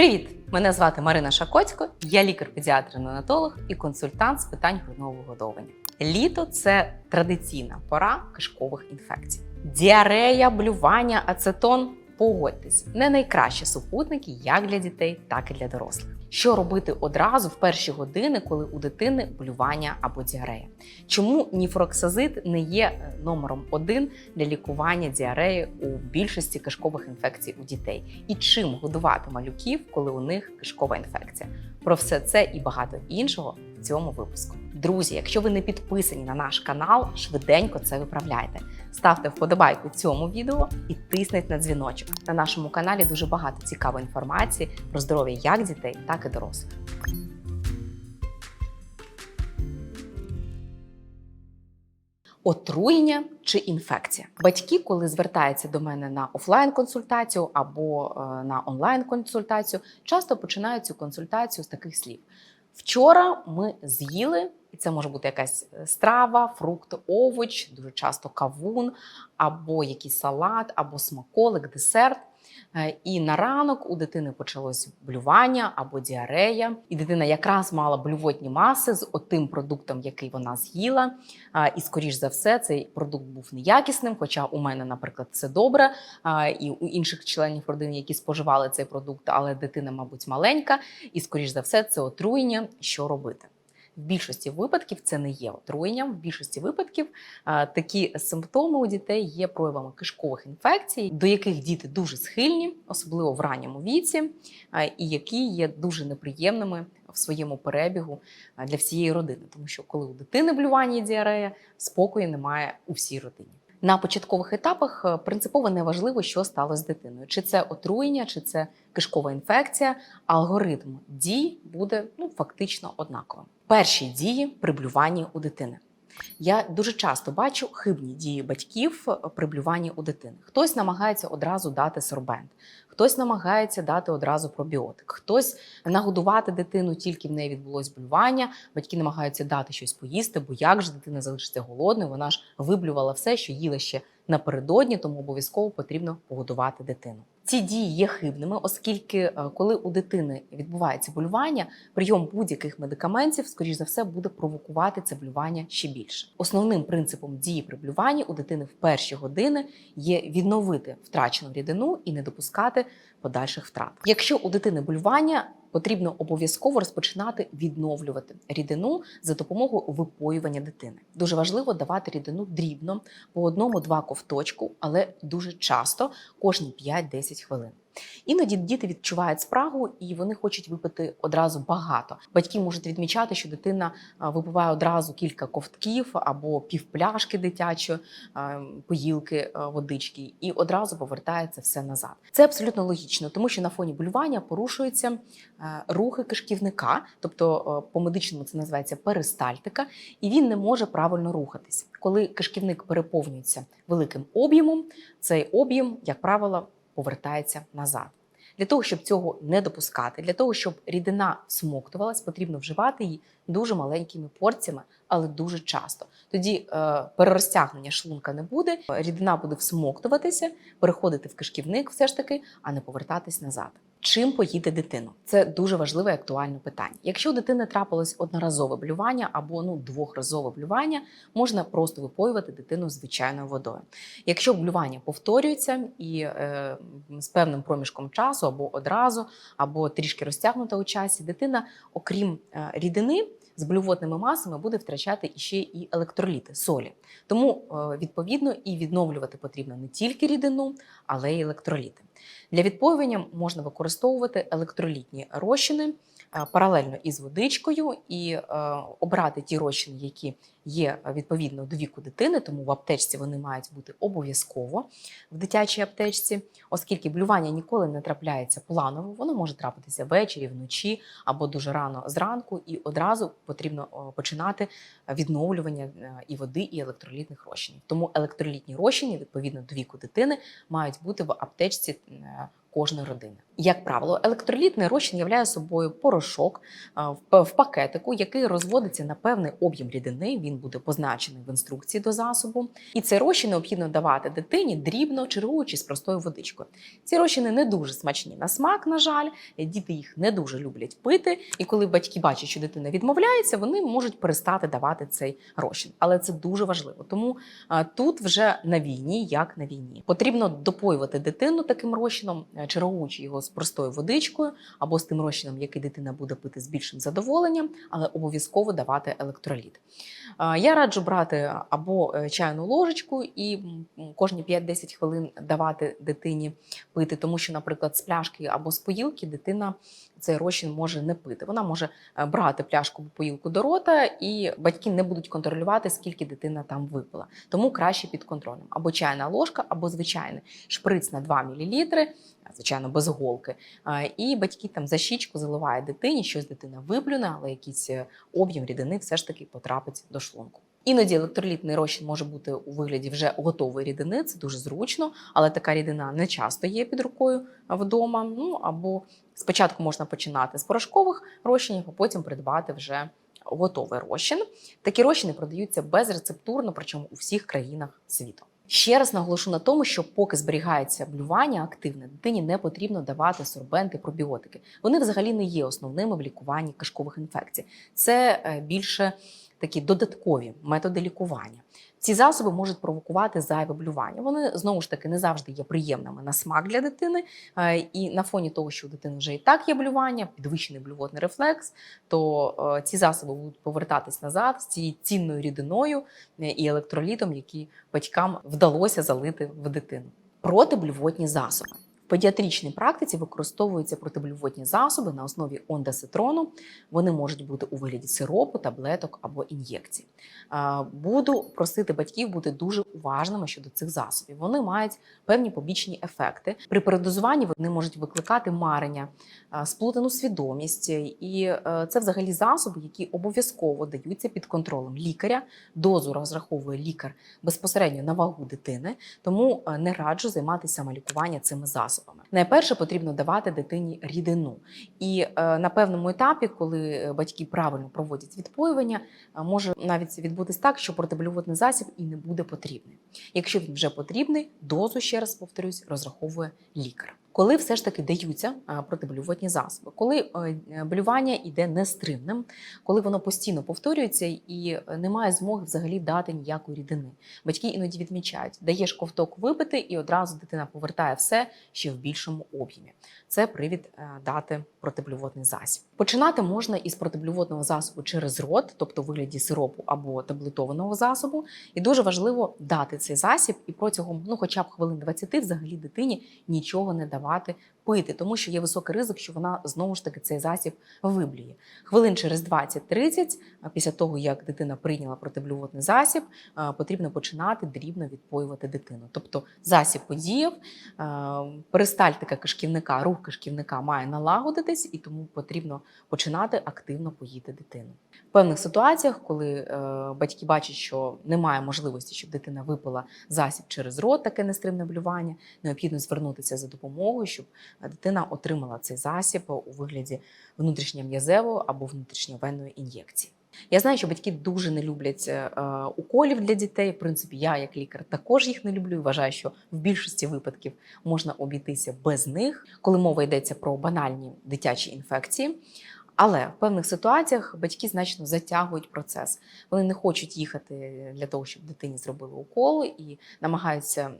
Привіт! Мене звати Марина Шакоцько, я лікар-педіатр-неонатолог і консультант з питань грудного вигодовування. Літо це традиційна пора кишкових інфекцій. Діарея, блювання, ацетон. Погодьтесь, не найкращі супутники як для дітей, так і для дорослих. Що робити одразу в перші години, коли у дитини блювання або діарея? Чому ніфроксазид не є е, номером один для лікування діареї у більшості кишкових інфекцій у дітей? І чим годувати малюків, коли у них кишкова інфекція? Про все це і багато іншого в цьому випуску. Друзі, якщо ви не підписані на наш канал, швиденько це виправляйте. Ставте вподобайку цьому відео і тисніть на дзвіночок. На нашому каналі дуже багато цікавої інформації про здоров'я як дітей, так і дорослих. Отруєння чи інфекція. Батьки, коли звертаються до мене на офлайн-консультацію або е, на онлайн-консультацію, часто починають цю консультацію з таких слів: вчора ми з'їли, і це може бути якась е, страва, фрукт, овоч, дуже часто кавун, або якийсь салат, або смаколик, десерт. Е, І на ранок у дитини почалось блювання або діарея, і дитина якраз мала блювотні маси з отим продуктом, який вона з'їла. Е, І, скоріш за все, цей продукт був неякісним. Хоча у мене, наприклад, все добре, і у інших членів родини, які споживали цей продукт, але дитина, мабуть, маленька, і, скоріш за все, це отруєння. Що робити? В більшості випадків це не є отруєнням. В більшості випадків такі симптоми у дітей є проявами кишкових інфекцій, до яких діти дуже схильні, особливо в ранньому віці, і які є дуже неприємними в своєму перебігу для всієї родини. Тому що коли у дитини блювання і діарея, спокою немає у всій родині. На початкових етапах е, принципово не важливо, що сталося з дитиною: чи це отруєння, чи це кишкова інфекція. Алгоритм дій буде ну фактично однаковим. Перші дії при блюванні у дитини. Я дуже часто бачу хибні дії батьків при блюванні у дитини. Хтось намагається одразу дати сорбент, хтось намагається дати одразу пробіотик, хтось нагодувати дитину, тільки в неї відбулось блювання. Батьки намагаються дати щось поїсти, бо як же дитина залишиться голодною? Вона ж виблювала все, що їла ще напередодні, тому обов'язково потрібно погодувати дитину. Ці дії є хибними, оскільки е, коли у дитини відбувається болювання, прийом будь-яких медикаментів, скоріш за все, буде провокувати це блювання ще більше. Основним принципом дії при блюванні у дитини в перші години є відновити втрачену рідину і не допускати подальших втрат. Якщо у дитини болювання, потрібно обов'язково розпочинати відновлювати рідину за допомогою випоювання дитини. Дуже важливо давати рідину дрібно по одному-два ковточку, але дуже часто кожні 5-10 хвилин. Іноді діти відчувають спрагу і вони хочуть випити одразу багато. Батьки можуть відмічати, що дитина випиває одразу кілька ковтків або півпляшки дитячої поїлки водички, і одразу повертається все назад. Це абсолютно логічно, тому що на фоні болювання порушуються рухи кишківника, тобто по медичному це називається перистальтика, і він не може правильно рухатись. Коли кишківник переповнюється великим об'ємом, цей об'єм, як правило, повертається назад. Для того, щоб цього не допускати, для того, щоб рідина всмоктувалась, потрібно вживати її дуже маленькими порціями, але дуже часто. Тоді е, перерозтягнення шлунка не буде, рідина буде всмоктуватися, переходити в кишківник все ж таки, а не повертатись назад. Чим поїти дитину? Це дуже важливе і актуальне питання. Якщо у дитини трапилось одноразове блювання або ну двохразове блювання, можна просто випоювати дитину звичайною водою. Якщо блювання повторюється і е, з певним проміжком часу, або одразу, або трішки розтягнута у часі, дитина, окрім е, рідини. З блювотними масами буде втрачати іще і електроліти, солі. Тому, е, відповідно, і відновлювати потрібно не тільки рідину, але й електроліти. Для відповідня можна використовувати електролітні розчини паралельно із водичкою і е, обрати ті розчини, які є е, відповідно до віку дитини, тому в аптечці вони мають бути обов'язково в дитячій аптечці, оскільки блювання ніколи не трапляється планово, воно може трапитися ввечері, вночі або дуже рано зранку, і одразу потрібно починати відновлювання е, і води, і електролітних розчинів. Тому електролітні розчини, відповідно до віку дитини, мають бути в аптечці е, кожної родини. Як правило, електролітний розчин являє собою порошок в пакетику, який розводиться на певний об'єм рідини. Він буде позначений в інструкції до засобу. І цей розчин необхідно давати дитині дрібно чергуючи з простою водичкою. Ці розчини не дуже смачні на смак, на жаль. Діти їх не дуже люблять пити. І коли батьки бачать, що дитина відмовляється, вони можуть перестати давати цей розчин. Але це дуже важливо. Тому тут вже на війні, як на війні, потрібно допоювати дитину таким розчином, е, чергуючи його з простою водичкою або з тим розчином, який дитина буде пити з більшим задоволенням, але обов'язково давати електроліт. Я раджу брати або е, чайну ложечку і кожні 5-10 хвилин давати дитині пити, тому що, наприклад, з пляшки або з поїлки дитина цей розчин може не пити. Вона може е, брати пляшку поїлку до рота, і батьки не будуть контролювати, скільки дитина там випила. Тому краще під контролем або чайна ложка, або звичайний шприц на 2 мл, звичайно, без голки. І батьки там за щічку заливають дитині, щось дитина виплюне, але якийсь е, об'єм рідини все ж таки потрапить до шлунку. Іноді електролітний розчин може бути у вигляді вже готової рідини, це дуже зручно, але така рідина не часто є під рукою вдома. Ну або спочатку можна починати з порошкових розчинів, а потім придбати вже готовий розчин. Такі розчини продаються безрецептурно, причому у всіх країнах світу. Ще раз наголошу на тому, що поки зберігається блювання активне, дитині не потрібно давати сорбенти, пробіотики. Вони взагалі не є основними в лікуванні кишкових інфекцій. Це е, більше такі додаткові методи лікування. Ці засоби можуть провокувати зайве блювання. Вони знову ж таки не завжди є приємними на смак для дитини. Е, І на фоні того, що у дитини вже і так є блювання, підвищений блювотний рефлекс, то е, ці засоби будуть повертатись назад з цією цінною рідиною е, і електролітом, які батькам вдалося залити в дитину. Протиблювотні засоби. Педіатричній практиці використовуються протиблювотні засоби на основі ондацитрону. Вони можуть бути у вигляді сиропу, таблеток або ін'єкцій. Буду просити батьків бути дуже уважними щодо цих засобів. Вони мають певні побічні ефекти. При передозуванні вони можуть викликати марення, сплутану свідомість, і е, це взагалі засоби, які обов'язково даються під контролем лікаря. Дозу розраховує лікар безпосередньо на вагу дитини, тому е, не раджу займатися самолікуванням цими засобами. Найперше потрібно давати дитині рідину. І е, на певному етапі, коли е, батьки правильно проводять відпоювання, е, може навіть відбутись так, що протиблювотний засіб і не буде потрібний. Якщо він вже потрібний, дозу ще раз повторюсь, розраховує лікар. Коли все ж таки даються е, протиблювотні засоби, коли е, блювання йде нестримним, коли воно постійно повторюється і е, немає змоги взагалі дати ніякої рідини. Батьки іноді відмічають, даєш ковток випити, і одразу дитина повертає все ще в більшому об'ємі. Це привід е, дати протиблювотний засіб. Починати можна із протиблювотного засобу через рот, тобто в вигляді сиропу або таблетованого засобу. І дуже важливо дати цей засіб і протягом ну, хоча б хвилин 20 взагалі дитині нічого не давати пити, тому що є високий ризик, що вона знову ж таки цей засіб виблює. Хвилин через 20-30, а після того як дитина прийняла протиблювотний засіб, потрібно починати дрібно відпоювати дитину. Тобто засіб подіяв, перистальтика кишківника, рух кишківника має налагодитись, і тому потрібно починати активно поїти дитину. В певних ситуаціях, коли е, батьки бачать, що немає можливості, щоб дитина випила засіб через рот, таке нестримне блювання, необхідно звернутися за допомогою, щоб дитина отримала цей засіб у вигляді внутрішньом'язевої або внутрішньовенної ін'єкції. Я знаю, що батьки дуже не люблять е, уколів для дітей. В принципі, я як лікар також їх не люблю. і Вважаю, що в більшості випадків можна обійтися без них, коли мова йдеться про банальні дитячі інфекції. Але в певних ситуаціях батьки значно затягують процес. Вони не хочуть їхати для того, щоб дитині зробили укол, і намагаються е,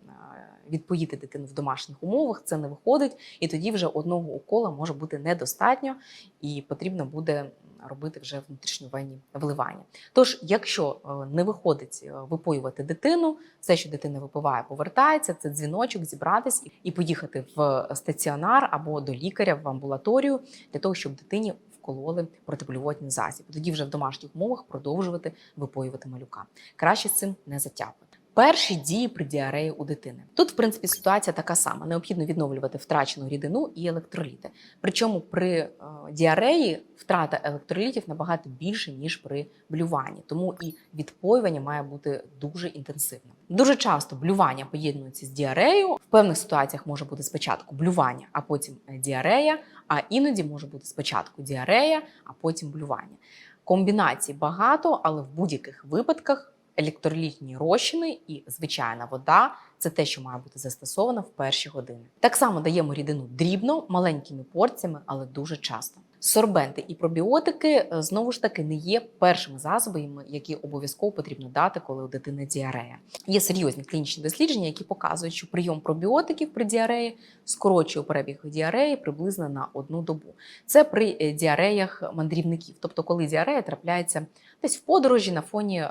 відпоїти дитину в домашніх умовах. Це не виходить, і тоді вже одного укола може бути недостатньо, і потрібно буде робити вже внутрішньовенні вливання. Тож, якщо е, не виходить е, випоювати дитину, все, що дитина випиває, повертається. Це дзвіночок, зібратись і поїхати в стаціонар або до лікаря в амбулаторію для того, щоб дитині вкололи протиблювотний засіб. Тоді вже в домашніх умовах продовжувати випоювати малюка. Краще з цим не затягувати. Перші дії при діареї у дитини. Тут, в принципі, ситуація така сама: необхідно відновлювати втрачену рідину і електроліти. Причому при е, діареї втрата електролітів набагато більше ніж при блюванні, тому і відпоювання має бути дуже інтенсивним. Дуже часто блювання поєднується з діареєю. В певних ситуаціях може бути спочатку блювання, а потім е, діарея, а іноді може бути спочатку діарея, а потім блювання. Комбінацій багато, але в будь-яких випадках електролітні розчини і звичайна вода це те, що має бути застосовано в перші години. Так само даємо рідину дрібно, маленькими порціями, але дуже часто. Сорбенти і пробіотики е, знову ж таки не є першими засобами, які обов'язково потрібно дати, коли у дитини діарея. Є серйозні клінічні дослідження, які показують, що прийом пробіотиків при діареї скорочує перебіг діареї приблизно на одну добу. Це при е, діареях мандрівників, тобто коли діарея трапляється десь в подорожі на фоні, е,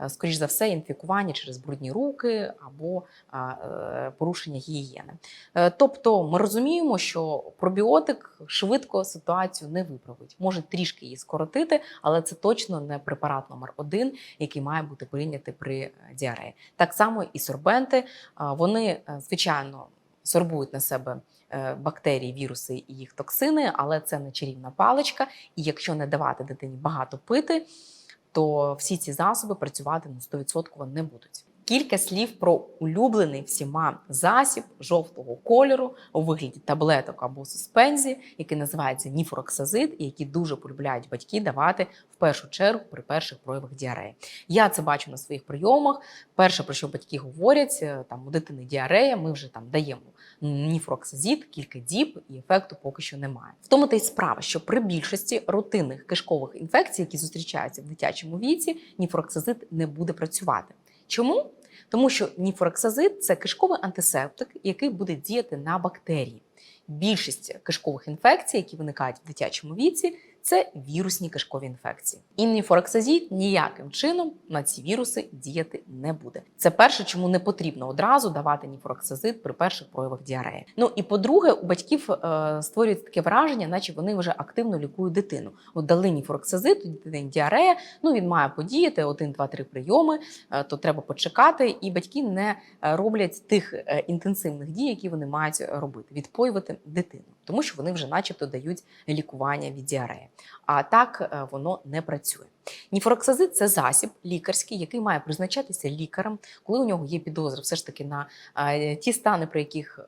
е, скоріш за все, інфікування через брудні руки або е, порушення гігієни. Тобто ми розуміємо, що пробіотик швидко ситуацію не виправить. Може трішки її скоротити, але це точно не препарат номер один, який має бути прийнятий при діареї. Так само і сорбенти, вони звичайно сорбують на себе. Е, Бактерії, віруси і їх токсини, але це не чарівна паличка. І якщо не давати дитині багато пити, то всі ці засоби працювати на 100% не будуть. Кілька слів про улюблений всіма засіб жовтого кольору у вигляді таблеток або суспензії, який називається ніфороксазид, і які дуже полюбляють батьки давати в першу чергу при перших проявах діареї. Я це бачу на своїх прийомах. Перше, про що батьки говорять, е, там у дитини діарея, ми вже там даємо ніфроксазід, кілька діб, і ефекту поки що немає. В тому та й справа, що при більшості рутинних кишкових інфекцій, які зустрічаються в дитячому віці, ніфроксазид не буде працювати. Чому? Тому що ніфорексазид це кишковий антисептик, який буде діяти на бактерії. Більшість кишкових інфекцій, які виникають в дитячому віці, це вірусні кишкові інфекції. І ніфорексазід ніяким чином на ці віруси діяти не буде. Це перше, чому не потрібно одразу давати ніфорексазид при перших проявах діареї. Ну і по-друге, у батьків е, створюється таке враження, наче вони вже активно лікують дитину. От дали ніфорексазид, у дитини діарея, ну він має подіяти один, два, три прийоми, е, то треба почекати, і батьки не е, роблять тих е, інтенсивних дій, які вони мають робити, відпоювати дитину, тому що вони вже, начебто, дають лікування від діареї. А так е, воно не працює. Ніфороксазид це засіб лікарський, який має призначатися лікарем, коли у нього є підозра все ж таки на е, ті стани, при яких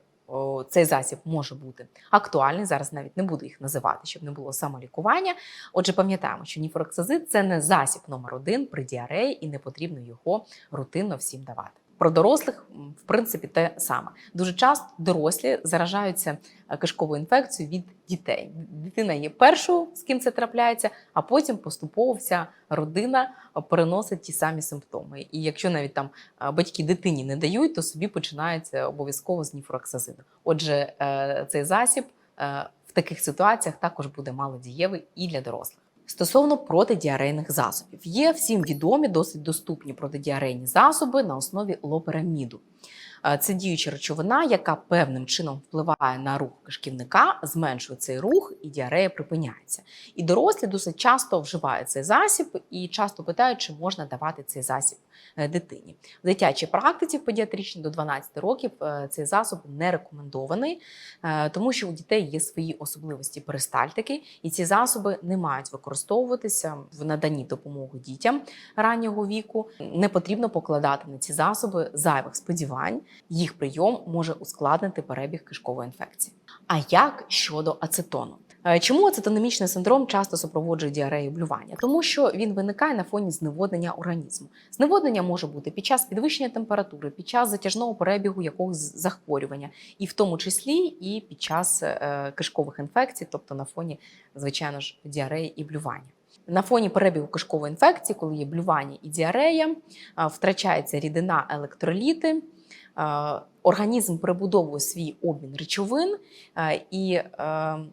цей засіб може бути актуальний. Зараз навіть не буду їх називати, щоб не було самолікування. Отже, пам'ятаємо, що ніфороксазид це не засіб номер один при діареї, і не потрібно його рутинно всім давати. Про дорослих, в принципі, те саме. Дуже часто дорослі заражаються е, кишковою інфекцією від дітей. Дитина є першою, з ким це трапляється, а потім поступово вся родина е, переносить ті самі симптоми. І якщо навіть там е, батьки дитині не дають, то собі починається обов'язково з ніфороксазиду. Отже, цей засіб в таких ситуаціях також буде малодієвий і для дорослих. Стосовно протидіарейних засобів, є всім відомі досить доступні протидіарейні засоби на основі лопераміду. Е, Це діюча речовина, яка певним чином впливає на рух кишківника, зменшує цей рух, і діарея припиняється. І дорослі досить часто вживають цей засіб і часто питають, чи можна давати цей засіб е, дитині. В дитячій практиці в педіатричній до 12 років е, цей засіб не рекомендований, тому що у дітей є свої особливості перистальтики, і ці засоби не мають використовуватися в наданні допомоги дітям раннього віку. Не потрібно покладати на ці засоби зайвих сподівань. Їх прийом може ускладнити перебіг кишкової інфекції. А як щодо ацетону? Е, Чому ацетономічний синдром часто супроводжує діарею блювання? Тому що він виникає на фоні зневоднення організму. Зневоднення може бути під час підвищення температури, під час затяжного перебігу якогось захворювання, і в тому числі і під час е, кишкових інфекцій, тобто на фоні, звичайно ж, діареї і блювання. На фоні перебігу кишкової інфекції, коли є блювання і діарея, е, втрачається рідина, електроліти. Е, Організм перебудовує свій обмін речовин, е, і е,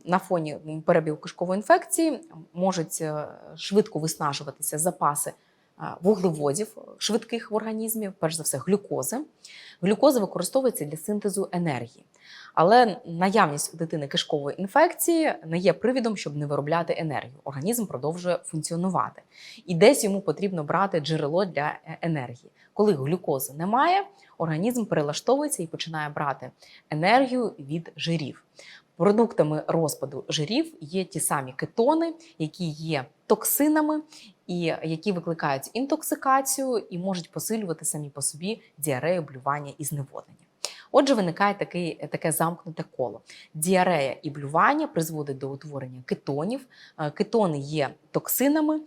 на фоні перебігу кишкової інфекції можуть швидко виснажуватися запаси вуглеводів швидких в організмі, перш за все, глюкози. Глюкоза використовується для синтезу енергії. Але наявність у дитини кишкової інфекції не є привідом, щоб не виробляти енергію. Організм продовжує функціонувати. І десь йому потрібно брати джерело для е, енергії. Коли глюкози немає, організм перелаштовується і починає брати енергію від жирів. Продуктами розпаду жирів є ті самі кетони, які є токсинами і які викликають інтоксикацію і можуть посилювати самі по собі діарею, блювання і зневоднення. Отже, виникає такий, таке замкнуте коло. Діарея і блювання призводить до утворення кетонів. Е, Кетони є токсинами, е,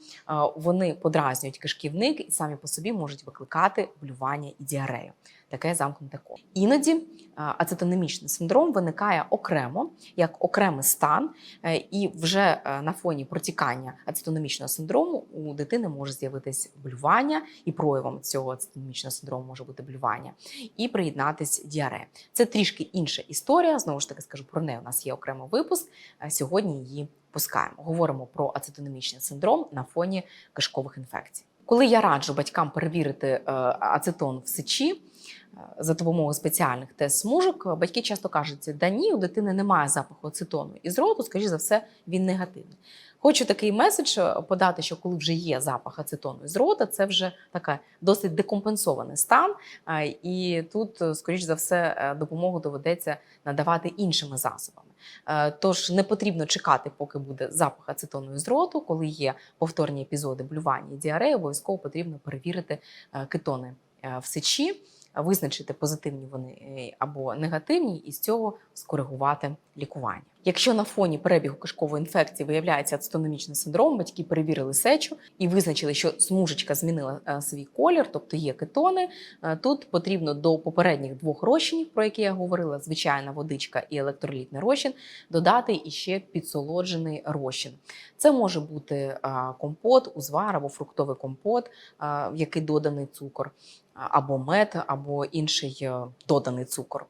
вони подразнюють кишківник і самі по собі можуть викликати блювання і діарею. Таке замкнуте коло. Іноді ацетонемічний синдром виникає окремо, як окремий стан, е, і вже е, на фоні протікання ацетономічного синдрому у дитини може з'явитись блювання, і проявом цього ацетономічного синдрому може бути блювання, і приєднатись діарея. Це трішки інша історія. Знову ж таки скажу про неї. У нас є окремий випуск. е, Сьогодні її пускаємо. Говоримо про ацетономічний синдром на фоні кишкових інфекцій. Коли я раджу батькам перевірити е, ацетон в сечі е, за допомогою спеціальних тест-смужок, батьки часто кажуть, да ні, у дитини немає запаху ацетону із роту, скоріш за все, він негативний. Хочу такий меседж е, подати, що коли вже є запах ацетону із рота, це вже така досить декомпенсований стан, е, і тут, е, скоріш за все, е, допомогу доведеться надавати іншими засобами. Е, Тож не потрібно чекати, поки буде запах ацетону з роту. Коли є повторні епізоди блювання і діареї, обов'язково потрібно перевірити е, кетони е, в сечі, визначити позитивні вони або негативні, і з цього скоригувати лікування. Якщо на фоні перебігу кишкової інфекції виявляється ацетономічний синдром, батьки перевірили сечу і визначили, що смужечка змінила е, свій колір, тобто є кетони. е, Тут потрібно до попередніх двох розчинів, про які я говорила, звичайна водичка і електролітний розчин, додати іще підсолоджений розчин. Це може бути е, компот, узвар або фруктовий компот, в який доданий цукор, або мед, або інший е, доданий цукор.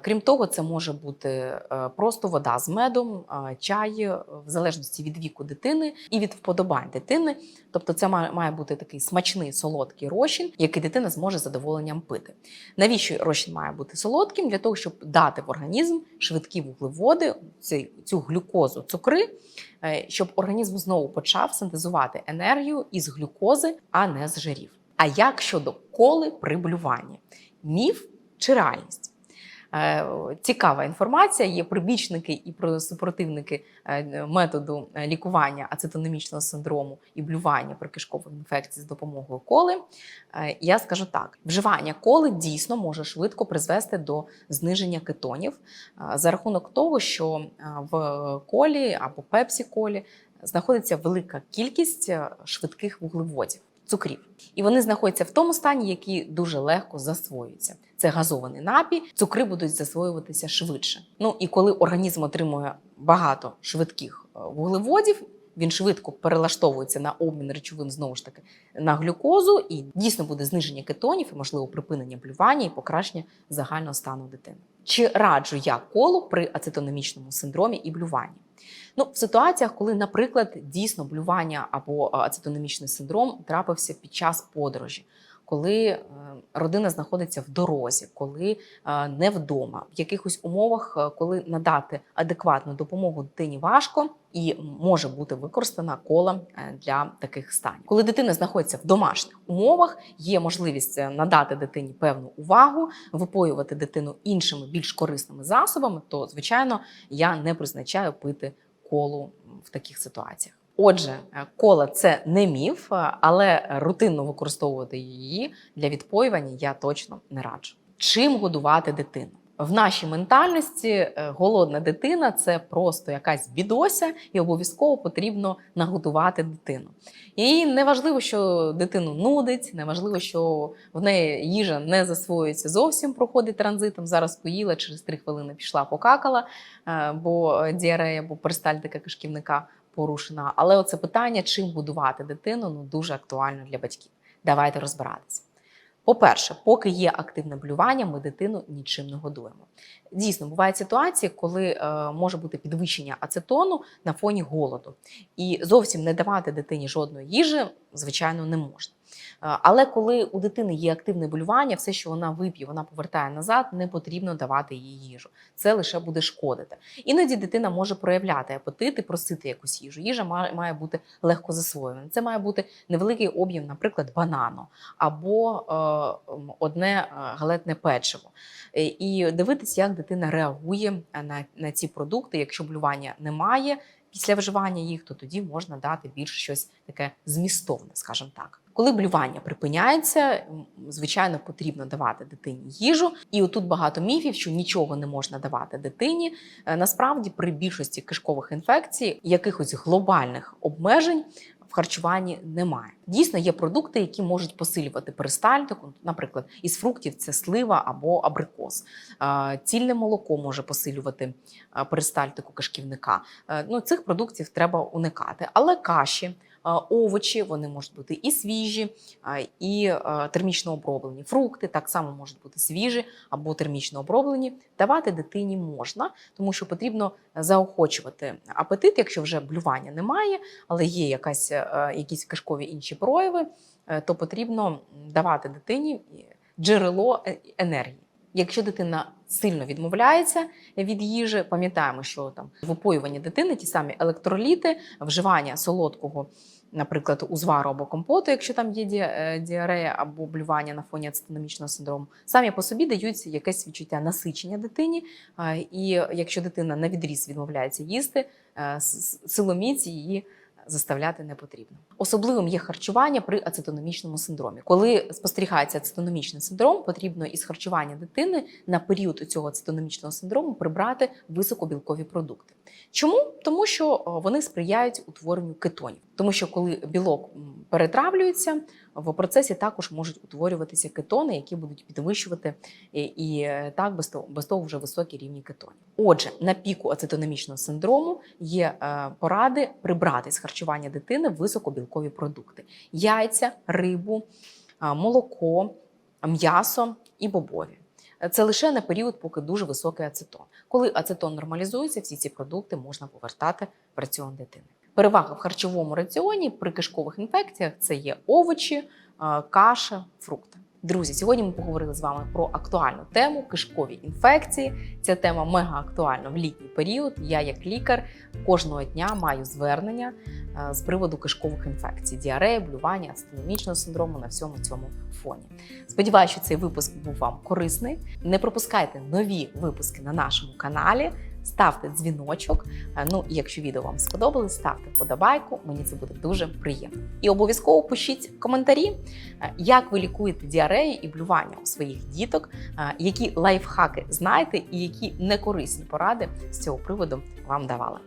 Крім того, це може бути е, просто вода з медом, чай, е, в залежності від віку дитини і від вподобань дитини. Тобто, це має бути такий смачний солодкий розчин, який дитина зможе задоволенням пити. Навіщо розчин має бути солодким? Для того, щоб дати в організм швидкі вуглеводи, цю глюкозу, цукри, щоб організм знову почав синтезувати енергію із глюкози, а не з жирів. А як щодо коли при блюванні? Міф чи реальність? Е, Цікава інформація. Є прибічники і про- супротивники е, методу е, лікування ацетономічного синдрому і блювання при кишкових інфекцій з допомогою коли. Я скажу так: вживання коли дійсно може швидко призвести до зниження кетонів за рахунок того, що в колі або пепсі-колі знаходиться велика кількість швидких вуглеводів. Цукрів, і вони знаходяться в тому стані, який дуже легко засвоюється. Це газований напій, цукри будуть засвоюватися швидше. Ну і коли організм отримує багато швидких е, вуглеводів, він швидко перелаштовується на обмін речовин знову ж таки на глюкозу, і дійсно буде зниження кетонів, і можливо припинення блювання і покращення загального стану дитини. Чи раджу я колу при ацетономічному синдромі і блюванні? Ну, в ситуаціях, коли, наприклад, дійсно блювання або а, ацетономічний синдром трапився під час подорожі, коли е, родина знаходиться в дорозі, коли е, не вдома, в якихось умовах, е, коли надати адекватну допомогу дитині важко і може бути використана кола для таких станів. Коли дитина знаходиться в домашніх умовах, є можливість надати дитині певну увагу, випоювати дитину іншими більш корисними засобами, то звичайно я не призначаю пити колу в таких ситуаціях. Отже, е, кола це не міф, е, але рутинно використовувати її для відпоювання я точно не раджу. Чим годувати дитину? В нашій ментальності е, голодна дитина це просто якась бідося, і обов'язково потрібно нагодувати дитину. І не важливо, що дитину нудить, не важливо, що в неї їжа не засвоюється зовсім, проходить транзитом. Зараз поїла, через три хвилини пішла, покакала, е, бо діарея, бо перистальтика кишківника порушена. Але оце питання, чим годувати дитину, ну дуже актуально для батьків. Давайте розбиратися. По-перше, поки є активне блювання, ми дитину нічим не годуємо. Дійсно, бувають ситуації, коли е, може бути підвищення ацетону на фоні голоду. І зовсім не давати дитині жодної їжі звичайно, не можна. Е, Але коли у дитини є активне болювання, все, що вона вип'є, вона повертає назад, не потрібно давати їй їжу. Це лише буде шкодити. Іноді дитина може проявляти апетит і просити якусь їжу. Їжа має, бути легко засвоєна. Це має бути невеликий об'єм, наприклад, банану або е, одне е, галетне печиво. І дивитися, як дитина реагує на, на ці продукти. Якщо блювання немає після вживання їх, то тоді можна дати більш щось таке змістовне, скажімо так. Коли блювання припиняється, звичайно, потрібно давати дитині їжу. І отут багато міфів, що нічого не можна давати дитині. Е, Насправді, при більшості кишкових інфекцій якихось глобальних обмежень харчуванні немає. Дійсно, є продукти, які можуть посилювати перистальтику. Наприклад, із фруктів це слива або абрикос. Цільне молоко може посилювати перистальтику кишківника. Е, Ну, цих продуктів треба уникати. Але каші, овочі вони можуть бути і свіжі, і термічно оброблені. Фрукти так само можуть бути свіжі або термічно оброблені. Давати дитині можна, тому що потрібно заохочувати апетит, якщо вже блювання немає, але є якась, е, якісь кишкові інші прояви, е, то потрібно давати дитині джерело е- енергії. Якщо дитина сильно відмовляється від їжі, пам'ятаємо, що там в опоюванні дитини ті самі електроліти, вживання солодкого, наприклад, узвару або компоту, якщо там є е, діарея або блювання на фоні ацетономічного синдрому, самі по собі дають якесь відчуття насичення дитині. І якщо дитина на відріз відмовляється їсти, е, силоміць її заставляти не потрібно. Особливим є харчування при ацетономічному синдромі. Коли спостерігається ацетономічний синдром, потрібно із харчування дитини на період цього ацетономічного синдрому прибрати високобілкові продукти. Чому? Тому що вони сприяють утворенню кетонів. Тому що коли білок перетравлюється, в процесі також можуть утворюватися кетони, які будуть підвищувати і, і е, так без того, без того вже високі рівні кетонів. Отже, на піку ацетономічного синдрому є е, поради прибрати з харчування дитини високобілкові продукти: яйця, рибу, е, молоко, м'ясо і бобові. Це лише на період, поки дуже високий ацетон. Коли ацетон нормалізується, всі ці продукти можна повертати в раціон дитини. Перевага в харчовому раціоні при кишкових інфекціях це є овочі, каша, фрукти. Друзі, сьогодні ми поговорили з вами про актуальну тему кишкові інфекції. Ця тема мега актуальна в літній період. Я, як лікар, кожного дня маю звернення з приводу кишкових інфекцій, діареї, блювання, астеномічного синдрому на всьому цьому фоні. Сподіваюся, що цей випуск був вам корисний. Не пропускайте нові випуски на нашому каналі. Ставте дзвіночок. Е, Ну якщо відео вам сподобалось, ставте вподобайку. Мені це буде дуже приємно. І обов'язково пишіть коментарі, е, як ви лікуєте діарею і блювання у своїх діток, е, які лайфхаки знаєте і які некорисні поради з цього приводу вам давали.